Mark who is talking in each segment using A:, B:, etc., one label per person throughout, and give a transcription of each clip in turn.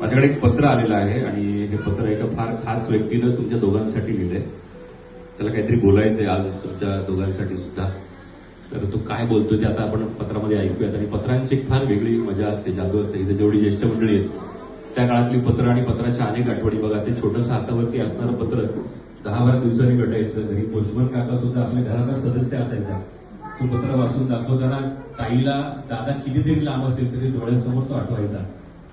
A: माझ्याकडे एक पत्र आलेलं आहे आणि हे पत्र एका फार खास व्यक्तीनं तुमच्या दोघांसाठी लिहिलंय. त्याला काहीतरी बोलायचंय आज तुमच्या दोघांसाठी सुद्धा. तर तो काय बोलतो ते आता आपण पत्रामध्ये ऐकूयात. आणि पत्रांची एक फार वेगळी मजा असते जादू असते. इथे जेवढी ज्येष्ठ मंडळी आहेत त्या काळातली पत्र आणि पत्राच्या अनेक आठवणी बघा. ते छोटंसं हातावरती असणारं पत्र दहा बारा दिवसांनी भेटायचं घरी पोस्टमन काका सुद्धा आपल्या घराचा सदस्य असायचा. तो पत्र वाचून दाखवताना ताईला दादा कितीतरी लांब असेल तरी डोळ्यासमोर तो आठवायचा.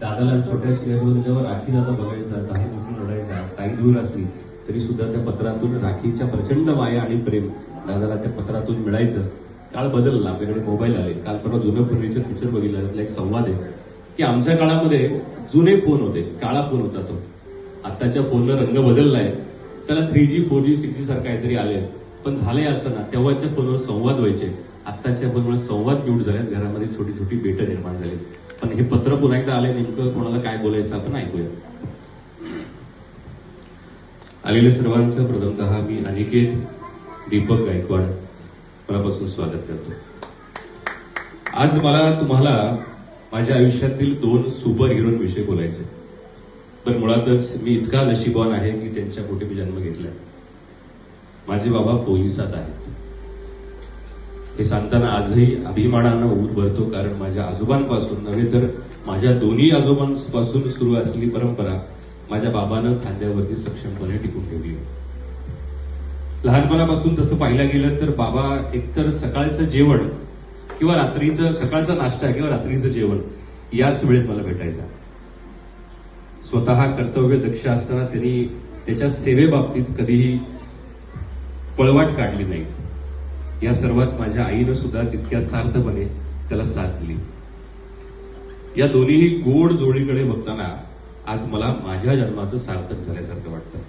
A: दादाला छोट्या स्टेजवर राखी दादा बघायचा काही मोठी लढायचा काही दूर असली तरी सुद्धा त्या पत्रातून राखीच्या प्रचंड माया आणि प्रेम दादाला त्या पत्रातून मिळायचं. काळ बदलला आपल्याकडे मोबाईल आले. काल परवा जुनं फर्निचर फीचर बघितलं त्यातला एक संवाद आहे की आमच्या काळामध्ये जुने फोन होते काळा फोन होता तो. आत्ताच्या फोनला रंग बदललाय. त्याला three G four G six G सारखं काहीतरी आले पण झालंय असं ना तेव्हाच्या फोनवर संवाद व्हायचे. आत्ताच्या फोनवर संवाद म्यूट झाल्यात. घरामध्ये छोटी छोटी बेटं निर्माण झाली पण हे पत्र पुन्हा एकदा आले नेमकं कोणाला काय बोलायचं आपण ऐकूया. आलेल्या सर्वांचं प्रथमतः मी अनिकेत दीपक गायकवाड मनापासून स्वागत करतो. आज मला तुम्हाला माझ्या आयुष्यातील दोन सुपर हिरोन विषयी बोलायचे. पण मुळातच मी इतका नशिबवान आहे की त्यांच्या पोटी मी जन्म घेतलाय. माझे बाबा पोलिसात आहेत. हे सांगताना आजही अभिमानानं ऊर भरतो कारण माझ्या आजोबांपासून नव्हे तर माझ्या दोन्ही आजोबांपासून सुरू असलेली परंपरा माझ्या बाबानं खांद्यावरती सक्षमपणे टिकून ठेवली लहानपणापासून तसं पाहिलं गेलं तर बाबा एकतर सकाळचं जेवण किंवा रात्रीचं सकाळचा नाश्ता किंवा रात्रीचं जेवण याच वेळेत मला भेटायचा. स्वतः कर्तव्य दक्ष असताना त्यांनी त्याच्या सेवेबाबतीत कधीही पळवाट काढली नाही. या सर्वात माझ्या आईनं सुद्धा तितक्या सार्थपणे त्याला साथ दिली. या दोन्हीही गोड जोडीकडे बघताना आज मला माझ्या जन्माचं सार्थक झाल्यासारखं वाटतं.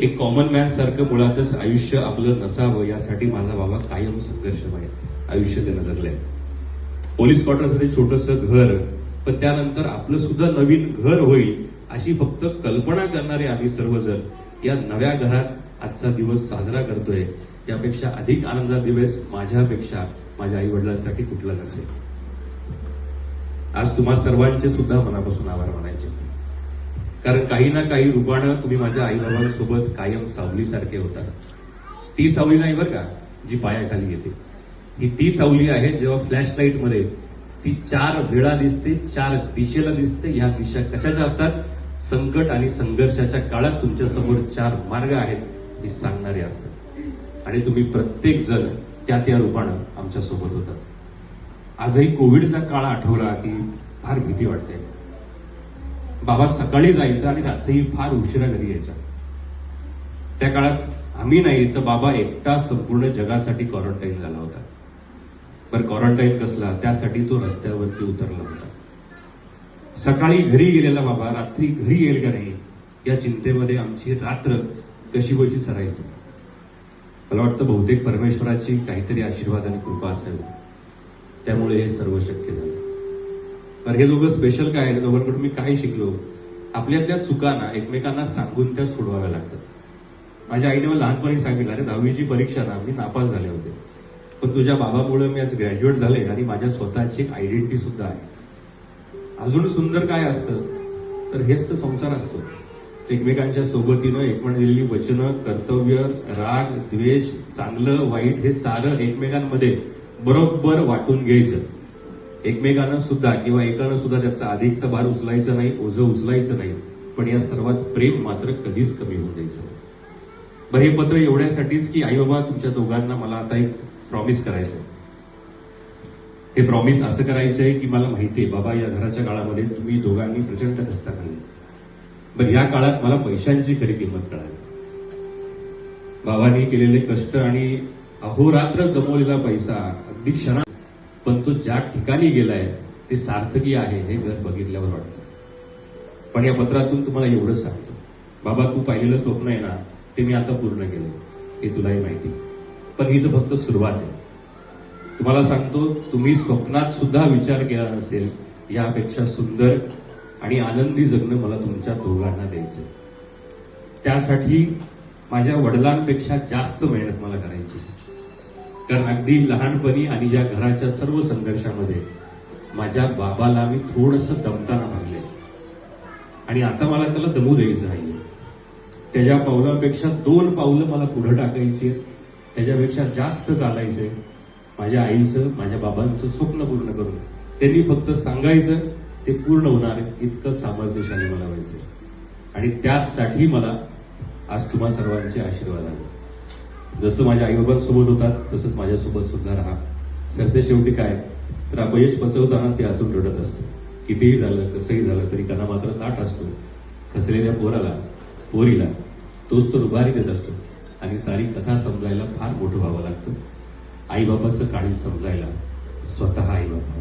A: एक कॉमन मॅन सारखं मुळातच आयुष्य आपलं नसावं यासाठी माझा बाबा कायम संघर्षमय आयुष्य ते जगलंय. पोलीस क्वार्टरचं छोटंसं घर पण त्यानंतर आपलं सुद्धा नवीन घर होईल अशी फक्त कल्पना करणारे आम्ही सर्वजण या नव्या घरात आजचा दिवस साजरा करतोय. त्यापेक्षा अधिक आनंदाचा दिवस माझ्यापेक्षा माझ्या आई वडिलांसाठी कुठला नसेल. आज तुम्हा सर्वांचे सुद्धा मनापासून आभार मानायचे. कारण काही ना काही रूपानं तुम्ही माझ्या आई बाबांसोबत कायम सावलीसारखे होता. ती सावली नाही बरं का जी पायाखाली येते. ही ती सावली आहे जेव्हा फ्लॅश लाइटमध्ये ती चार वेळा दिसते चार दिशेला दिसते. ह्या दिशा कशाच्या असतात? संकट आणि संघर्षाच्या काळात तुमच्यासमोर चार मार्ग आहेत हे सांगणारे असतात. आणि तुम्ही प्रत्येक जण त्या त्या रूपानं आमच्यासोबत होता. आजही कोविडचा काळ आठवला की फार भीती वाटते. बाबा सकाळी जायचा आणि रात्री फार उशिरा घरी यायचा. त्या काळात आम्ही नाही तर बाबा एकटा संपूर्ण जगासाठी क्वारंटाईन झाला होता. पण क्वारंटाईन कसला? त्यासाठी तो रस्त्यावरती उतरला होता. सकाळी घरी गेलेला बाबा रात्री घरी येईल का नाही या चिंतेमध्ये आमची रात्र कशी बशी सरायची? मला वाटतं बहुतेक परमेश्वराची काहीतरी आशीर्वाद आणि कृपा असावी त्यामुळे हे सर्व शक्य झालं. तर हे दोघं स्पेशल काय आहे? दोघांकडून मी काय शिकलो? आपल्यातल्या चुकांना एकमेकांना सांगून त्या सोडवाव्या लागतात. माझ्या आईने मला लहानपणी सांगितलं अरे दहावीची परीक्षा ना मी नापास झाले होते. पण तुझ्या बाबामुळे मी आज ग्रॅज्युएट झाले आणि माझ्या स्वतःची एक आयडेंटिटी सुद्धा आहे. अजून सुंदर काय असतं? तर हेच तर संसार असतो. एकमेकांच्या सोबतीनं एकपण दिलेली वचनं कर्तव्य राग द्वेष चांगलं वाईट हे सारं एकमेकांमध्ये बरोबर वाटून घ्यायचं. एकमेकांना सुद्धा किंवा एकानं सुद्धा त्याचा अधिकचा भार उचलायचा नाही ओझं उचलायचं नाही पण या सर्वात प्रेम मात्र कधीच कमी होऊन द्यायचं. बरं हे पत्र एवढ्यासाठीच की आई बाबा तुमच्या दोघांना मला आता एक प्रॉमिस करायचं हे प्रॉमिस असं करायचंय की मला माहितीये बाबा या घराच्या काळामध्ये तुम्ही दोघांनी प्रचंड कष्ट खाल्ले. पण या काळात मला पैशांची खरी किंमत कळाली. बाबांनी केलेले कष्ट आणि अहोरात्र जमवलेला पैसा अगदी क्षणात पण तो ज्या ठिकाणी गेलाय ते सार्थकी आहे हे घर बघितल्यावर वाटतं. पण या पत्रातून तुम्हाला एवढंच सांगतो. बाबा तू पाहिलेलं स्वप्न आहे ना ते मी आता पूर्ण केलं. हे तुलाही माहिती पण ही तर फक्त सुरुवात आहे. तुम्हाला सांगतो तुम्ही स्वप्नात सुद्धा विचार केला नसेल यापेक्षा सुंदर आणि आनंदी जगणं मला तुमच्या दोघांना द्यायचं त्यासाठी माझ्या वडिलांपेक्षा जास्त मेहनत मला करायची कारण अगदी लहानपणी आणि या घराच्या सर्व संघर्षामध्ये माझ्या बाबाला मी थोडस दमताना भागले. आणि आता मला त्याला दमू द्यायचं नाहीये. त्याच्या पावलापेक्षा दोन पावलं मला पुढे टाकायची आहेत. त्याच्यापेक्षा जास्त चालायचंय. माझ्या आईचं माझ्या बाबांचं स्वप्न पूर्ण करून. त्यांनी फक्त सांगायचं ते पूर्ण होणार इतकं सामर्थ्यशाली मला व्हायचं आणि त्यासाठी मला आज तुम्हा सर्वांचे आशीर्वाद आले जसं माझ्या आईबाबांसोबत होतात तसंच माझ्यासोबत सुद्धा राहा. सरते शेवटी काय? तर अपयश पचवताना ते आतून रडत असतं. कितीही झालं कसंही झालं तरी त्यांना मात्र ताट असतो. खचलेल्या पोराला पोरीला तोच तो रुबारी देत असतो. आणि सारी कथा समजायला फार मोठं व्हावं लागतं. आईबाबाचं काळी समजायला स्वतः आईबाबा